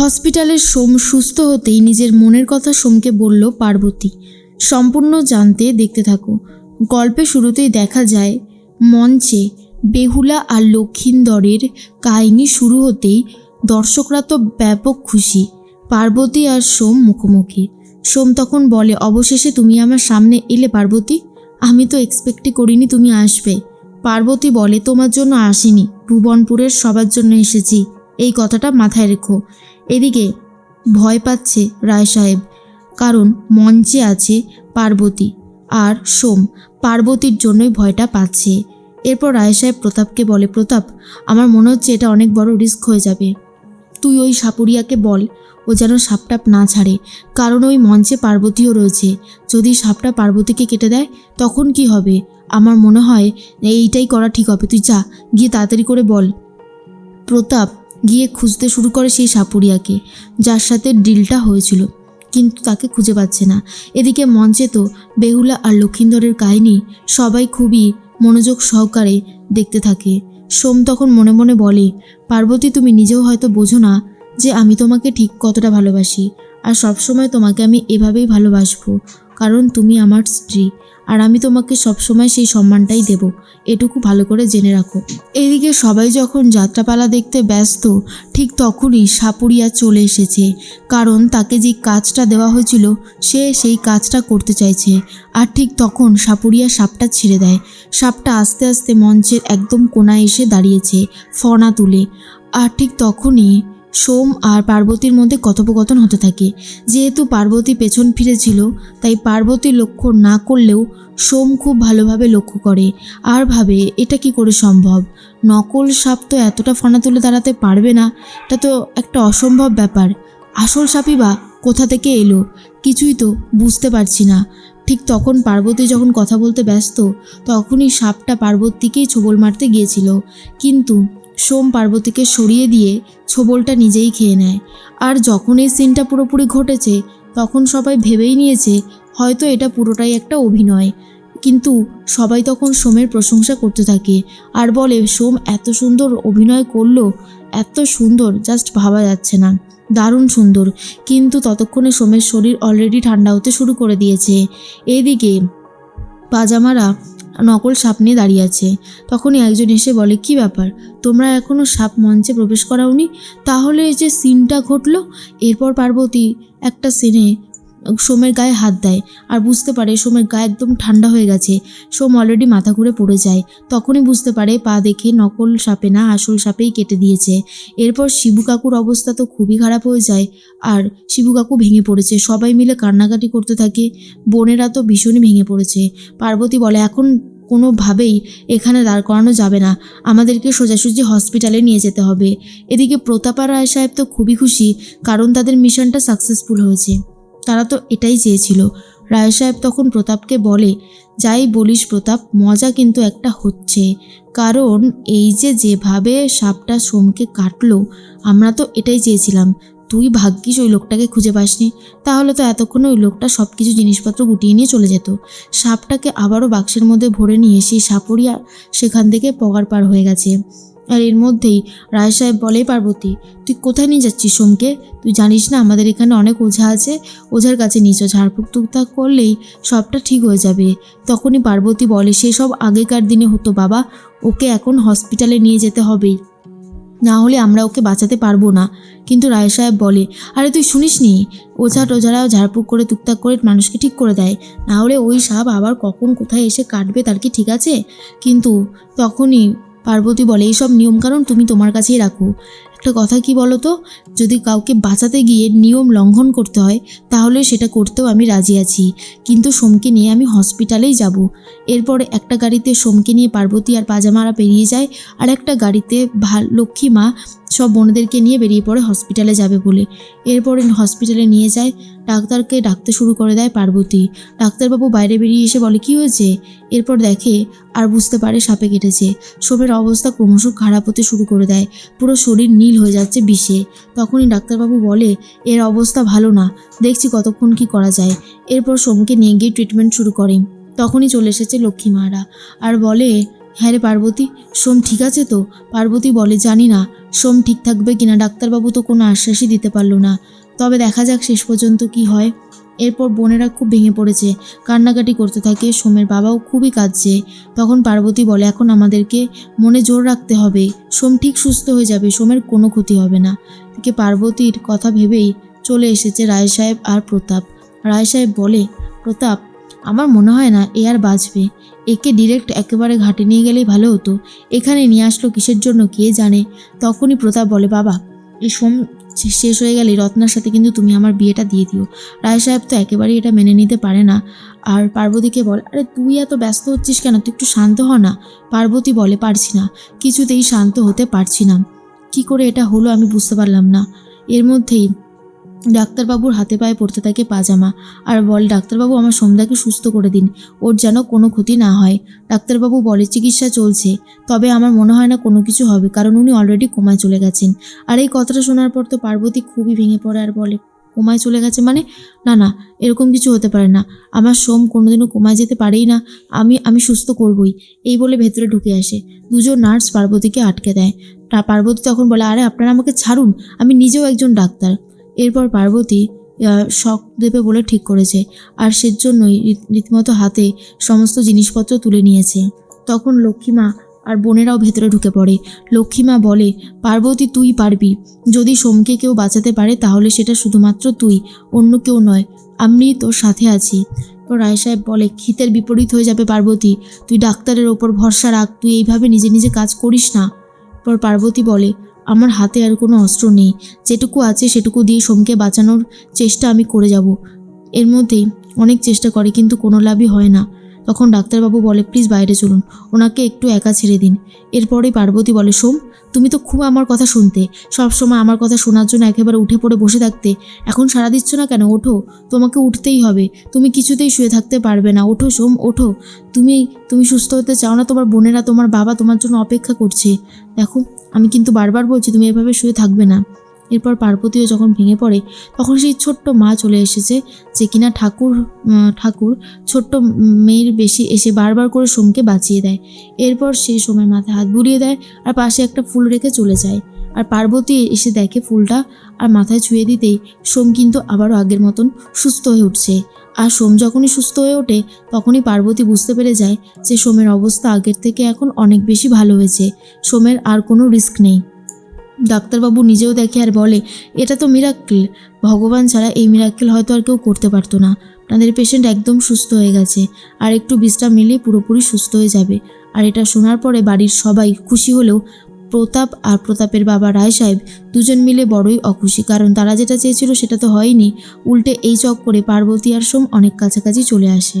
হসপিটালের সোম সুস্থ হতেই নিজের মনের কথা সোমকে বলল পার্বতী। সম্পূর্ণ জানতে দেখতে থাকো। গল্পে শুরুতেই দেখা যায়, মঞ্চে বেহুলা আর লক্ষিন্দরের কাহিনী শুরু হতেই দর্শকরা তো ব্যাপক খুশি, পার্বতী আর সোম মুখোমুখি। সোম তখন বলে, অবশেষে তুমি আমার সামনে এলে পার্বতী? আমি তো এক্সপেক্টই করিনি তুমি আসবে। পার্বতী বলে, তোমার জন্য আসিনি। ভুবনপুরের সবার জন্য এসেছি। এই কথাটা মাথায় রেখো। এদিকে ভয় পাচ্ছে রায় সাহেব, কারণ মঞ্চে আছে পার্বতী আর সোম। পার্বতীর জন্যই ভয়টা পাচ্ছে। এরপর রায় সাহেব প্রতাপকে বলে, প্রতাপ, আমার মনে হচ্ছে এটা অনেক বড় রিস্ক হয়ে যাবে। তুই ওই সাপুরিয়াকে বল, ও যেন সাপটাপ না ছাড়ে। কারণ ওই মঞ্চে পার্বতীও রয়েছে। যদি সাপটা পার্বতীকে কেটে দেয়, তখন কি হবে? আমার মনে হয় এইটাই করা ঠিক হবে। তুই যা, গিয়ে তাড়াতাড়ি করে বল। প্রতাপ গিয়ে খুঁজতে শুরু করে সেই সাপুরিয়াকে, যার সাথে ডিলটা হয়েছিল, কিন্তু তাকে খুঁজে পাচ্ছে না। এদিকে মঞ্চে তো বেহুলা আর লক্ষিন্দরের কাহিনী সবাই খুবই মনোযোগ সহকারে দেখতে থাকে। সোম তখন মনে মনে বলে, পার্বতী, তুমি নিজেও হয়তো বোঝো না যে আমি তোমাকে ঠিক কতটা ভালোবাসি, আর সবসময় তোমাকে আমি এভাবেই ভালোবাসবো, কারণ তুমি আমার স্ত্রী। আর আমি তোমাকে সবসময় সেই সম্মানটাই দেব। এটুকু ভালো করে জেনে রাখো। এদিকে সবাই যখন যাত্রাপালা দেখতে ব্যস্ত, ঠিক তখনই সাপুরিয়া চলে এসেছে। কারণ তাকে যে কাজটা দেওয়া হয়েছিল, সে সেই কাজটা করতে চাইছে। আর ঠিক তখন সাপুরিয়া সাপটা ছেড়ে দেয়। সাপটা আস্তে আস্তে মঞ্চের একদম কোনায় এসে দাঁড়িয়েছে, ফনা তুলে। আর ঠিক তখনই সোম আর পার্বতীর মধ্যে কথোপকথন হতে থাকে। যেহেতু পার্বতী পেছন ফিরেছিল, তাই পার্বতী লক্ষ্য না করলেও সোম খুব ভালোভাবে লক্ষ্য করে আর ভাবে, এটা কি করে সম্ভব? নকল সাপ তো এতটা ফনা তুলে দাঁড়াতে পারবে না। এটা তো একটা অসম্ভব ব্যাপার। আসল সাপই বা কোথা থেকে এলো? কিছুই তো বুঝতে পারছি না। ঠিক তখন পার্বতী যখন কথা বলতে ব্যস্ত, তখনই সাপটা পার্বতীকেই ছোবল মারতে গিয়েছিল। কিন্তু সোম পার্বতীকে সরিয়ে দিয়ে ছোবলটা নিজেই খেয়ে নেয়। আর যখন এই সিনটা পুরোপুরি ঘটেছে, তখন সবাই ভেবেই নিয়েছে, হয়তো এটা পুরোটাই একটা অভিনয়। কিন্তু সবাই তখন সোমের প্রশংসা করতে থাকে। আর বলে, সোম এত সুন্দর অভিনয় করল, এত সুন্দর, জাস্ট ভাবা যাচ্ছে না। দারুণ সুন্দর। কিন্তু ততক্ষণে সোমের শরীর অলরেডি ঠান্ডা হতে শুরু করে দিয়েছে। এদিকে পাজামারা নকল সাপ নিয়ে দাঁড়িয়ে আছে। তখনই একজন এসে বলে, কি ব্যাপার? তোমরা এখনও সাপ মঞ্চে প্রবেশ করাওনি? তাহলে এই যে সিনটা ঘটলো, এরপর পার্বতী একটা সিনে সোমের গায়ে হাত দেয় আর বুঝতে পারে সোমের গায়ে একদম ঠান্ডা হয়ে গেছে। সোম অলরেডি মাথা ঘুরে পড়ে যায়। তখনই বুঝতে পারে পা দেখে নকল সাপে না, আসল সাপেই কেটে দিয়েছে। এরপর শিবু কাকুর অবস্থা তো খুবই খারাপ হয়ে যায় আর শিবু কাকু ভেঙে পড়েছে। সবাই মিলে কান্নাকাটি করতে থাকে। বোনেরা তো ভীষণই ভেঙে পড়েছে। পার্বতী বলে, এখন কোনোভাবেই এখানে দাঁড় করানো যাবে না। আমাদেরকে সোজাসুজি হসপিটালে নিয়ে যেতে হবে। এদিকে প্রতাপা রায় সাহেব তো খুবই খুশি, কারণ তাদের মিশনটা সাকসেসফুল হয়েছে। তারা তো এটাই চেয়েছিল। রায় সাহেব তখন প্রতাপকে বলে, যাই বলিস প্রতাপ, মজা কিন্তু একটা হচ্ছে। কারণ এই যে যেভাবে সাপটা সোমকে কাটলো, আমরা তো এটাই চেয়েছিলাম। তুই ভাগ্যিস ওই লোকটাকে খুঁজে পাসনি। তাহলে তো এতক্ষণে ওই লোকটা সব কিছু জিনিসপত্র গুটিয়ে নিয়ে চলে যেত। সাপটাকে আবারও বাক্সের মধ্যে ভরে নিয়ে সেই সাপড়িয়া সেখান থেকে পগার পার হয়ে গেছে। আর এর মধ্যেই রায় সাহেব বলে, পার্বতী, তুই কোথায় নিয়ে যাচ্ছিস সোমকে? তুই জানিস না, আমাদের এখানে অনেক ওঝা আছে। ওঝার কাছে নিচো ঝাড়ফুঁক টুকটাক করলেই সবটা ঠিক হয়ে যাবে। তখনই পার্বতী বলে সেসব আগেকার দিনে হতো বাবা। ওকে এখন হসপিটালে নিয়ে যেতে হবেই। না হলে আমরা ওকে বাঁচাতে পারব না। কিন্তু রায় সাহেব বলে, আরে তুই শুনিস নি? ওঝা টোঝারাও ঝাড়ফুঁক করে টুকটাক করে মানুষকে ঠিক করে দেয়। না হলে ওই সাপ আবার কখন কোথায় এসে কাটবে তার কি ঠিক আছে? কিন্তু তখনই পার্বতী বলে এইসব নিয়মকানুন তুমি তোমার কাছেই রাখো। একটা কথা কি বলো তো যদি কাউকে বাঁচাতে গিয়ে নিয়ম লঙ্ঘন করতে হয়, তাহলে সেটা করতেও আমি রাজি আছি। কিন্তু সোমকে নিয়ে আমি হসপিটালেই যাব। এরপরে একটা গাড়িতে সোমকে নিয়ে পার্বতী আর পাজামারা পেরিয়ে যায়, আর একটা গাড়িতে ভালো লক্ষ্মী মা সব বোনদেরকে নিয়ে বেরিয়ে পড়ে হসপিটালে যাবে বলে। এরপরে হসপিটালে নিয়ে যায়, ডাক্তারকে ডাকতে শুরু করে দেয় পার্বতী। ডাক্তারবাবু বাইরে বেরিয়ে এসে বলে, কি হয়েছে? এরপর দেখে আর বুঝতে পারে সাপে কেটেছে। সোমের অবস্থা ক্রমশ খারাপ হতে শুরু করে দেয়। পুরো শরীর নীল হয়ে যাচ্ছে বিষে। তখনই ডাক্তারবাবু বলে, এর অবস্থা ভালো না। দেখছি কতক্ষণ কি করা যায়। এরপর সোমকে নিয়ে গিয়ে ট্রিটমেন্ট শুরু করে। তখনই চলে এসেছে লক্ষ্মী মারা। আর বলে হ্যাঁ রে পার্বতী, সোম ঠিক আছে তো? পার্বতী বলে, জানি না। সোম ঠিক থাকবে কিনা ডাক্তারবাবু তো কোনো আশ্বাসই দিতে পারল না। তবে দেখা যাক শেষ পর্যন্ত কি হয়। এরপর বোনেরা খুব ভেঙে পড়েছে। কান্নাকাটি করতে থাকে। সোমের বাবাও খুবই কাঁদছে। তখন পার্বতী বলে, এখন আমাদেরকে মনে জোর রাখতে হবে। সোম ঠিক সুস্থ হয়ে যাবে, সোমের কোনো ক্ষতি হবে না। থেকে পার্বতীর কথা ভেবেই চলে এসেছে রায় সাহেব আর প্রতাপ। রায় সাহেব বলে, প্রতাপ আমার মনে হয় না এ আর বাঁচবে। একে ডিরেক্ট একেবারে ঘাটে নিয়ে গেলেই ভালো হতো। এখানে নিয়ে আসলো কিসের জন্য কে জানে? তখনই প্রতাপ বলে, বাবা এই সোম শেষ হয়ে গেলে রত্নার সাথে কিন্তু তুমি আমার বিয়েটা দিয়ে দিও। রায় সাহেব তো একেবারেই এটা মেনে নিতে পারে না। আর পার্বতীকে বল, আরে তুই এত ব্যস্ত হচ্ছিস কেন? তুই একটু শান্ত হ না। পার্বতী বলে, পারছি না। কিছুতেই শান্ত হতে পারছি না। কি করে এটা হলো আমি বুঝতে পারলাম না। এর মধ্যেই ডাক্তারবাবুর হাতে পায়ে পড়তে থাকে পাজামা। আর বলে, ডাক্তারবাবু আমার সন্ধ্যাকে সুস্থ করে দিন। ওর যেন কোনো ক্ষতি না হয়। ডাক্তারবাবু বলে চিকিৎসা চলছে। তবে আমার মনে হয় না কোনো কিছু হবে, কারণ উনি অলরেডি কোমায় চলে গেছেন। আর এই কথাটা শোনার পর তো পার্বতী খুবই ভেঙে পড়ে আর বলে, কোমায় চলে গেছে মানে? না না, এরকম কিছু হতে পারে না। আমার সোম কোনোদিনও কোমায় যেতে পারেই না। আমি আমি সুস্থ করবই। এই বলে ভেতরে ঢুকে আসে। দুজন নার্স পার্বতীকে আটকে দেয়। পার্বতী তখন বলে, আরে, আপনারা আমাকে ছাড়ুন। আমি নিজেও একজন ডাক্তার। এরপর পার্বতী শক দেবে বলে ঠিক করেছে। আর সেজন্যই রীত- রীতিমতো হাতে সমস্ত জিনিসপত্র তুলে নিয়েছে। তখন লক্ষ্মীমা আর বোনেরাও ভেতরে ঢুকে পড়ে। লক্ষ্মীমা বলে, পার্বতী, তুই পারবি। যদি সোমকে কেউ বাঁচাতে পারে, তাহলে সেটা শুধুমাত্র তুই, অন্য কেউ নয়। আমি তোর সাথে আছি। তো রায় সাহেব বলে খিতের বিপরীত হয়ে যাবে পার্বতী। তুই ডাক্তারের ওপর ভরসা রাখ। তুই এইভাবে নিজে নিজে কাজ করিস না। পর পার্বতী বলে আমার হাতে আর কোনো অস্ত্র নেই। যেটুকু আছে সেটুকু দিয়ে সোমকে বাঁচানোর চেষ্টা আমি করে যাব। এর মধ্যেই অনেক চেষ্টা করে কিন্তু কোনো লাভই হয় না। তখন ডাক্তারবাবু বলে, প্লিজ বাইরে চলুন। ওনাকে একটু একা ছেড়ে দিন। এরপরেই পার্বতী বলে, সোম, তুমি তো খুব আমার কথা শুনতে। সব সময় আমার কথা শোনার জন্য একেবারে উঠে পড়ে বসে থাকতে। এখন সারা দিচ্ছ না কেন? ওঠো। তোমাকে উঠতেই হবে। তুমি কিছুতেই শুয়ে থাকতে পারবে না। ওঠো, সোম, ওঠো। তুমি তুমি সুস্থ হতে চাও না? তোমার বোনেরা, তোমার বাবা তোমার জন্য অপেক্ষা করছে। দেখো আমি কিন্তু বারবার বলছি, তুমি এভাবে শুয়ে থাকবে না। এরপর পার্বতীও যখন ভেঙে পড়ে, তখন সেই ছোট্ট মা চলে এসেছে, যে কিনা ঠাকুর ঠাকুর ছোট্ট মেয়ের বেশি এসে বারবার করে সোমকে বাঁচিয়ে দেয়। এরপর সে সোমের মাথায় হাত বুলিয়ে দেয় আর পাশে একটা ফুল রেখে চলে যায়। আর পার্বতী এসে দেখে ফুলটা আর মাথায় ছুঁয়ে দিতেই সোম কিন্তু আবারও আগের মতন সুস্থ হয়ে উঠছে। আর সোম যখনই সুস্থ হয়ে ওঠে, তখনই পার্বতী বুঝতে পেরে যায় যে সোমের অবস্থা আগের থেকে এখন অনেক বেশি ভালো হয়েছে। সোমের আর কোনো রিস্ক নেই। ডাক্তারবাবু নিজেও দেখে আর বলে, এটা তো মিরাক্কেল ভগবান ছাড়া এই মিরাক্কেল হয়তো আর কেউ করতে পারতো না। আপনাদের পেশেন্ট একদম সুস্থ হয়ে গেছে। আর একটু বিশ্রাম নিলেই পুরোপুরি সুস্থ হয়ে যাবে। আর এটা শোনার পরে বাড়ির সবাই খুশি হলেও প্রতাপ আর প্রতাপের বাবা রায় সাহেব দুজন মিলে বড়ই অখুশি, কারণ তারা যেটা চেয়েছিল সেটা তো হয়নি। উল্টে এই চক করে পার্বতী আর সোম অনেক কাছাকাছি চলে আসে।